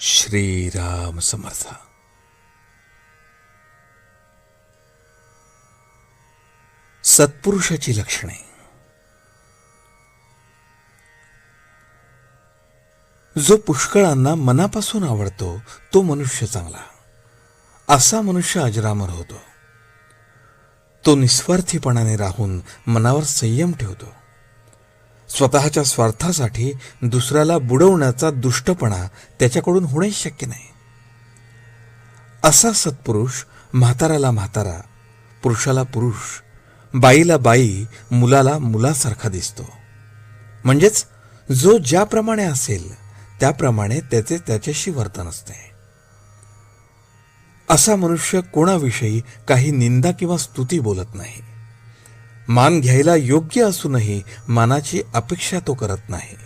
श्रीराम समर्थ। सत्पुरुषाची लक्षणे। जो पुष्कळांना मनापासून आवडतो तो मनुष्य चांगला। असा मनुष्य अजरामर होतो। तो निस्वार्थीपणाने राहून मनावर संयम ठेवतो। स्वतःच्या स्वार्थासाठी दुसऱ्याला बुडवण्याचा दुष्टपणा त्याच्याकडून होणेच शक्य नाही. असा सत्पुरुष म्हाताऱ्याला म्हातारा पुरुषाला पुरुष बाईला बाई मुलाला मुलासारखा दिसतो. म्हणजेच जो ज्याप्रमाणे असेल त्याप्रमाणे त्याचे त्याच्याशी वर्तन असते. असा मनुष्य कोणाविषयी काही निंदा किंवा स्तुती बोलत नाही. मान घ्यायला योग्य असूनही मानाची अपेक्षा तो करत नाही.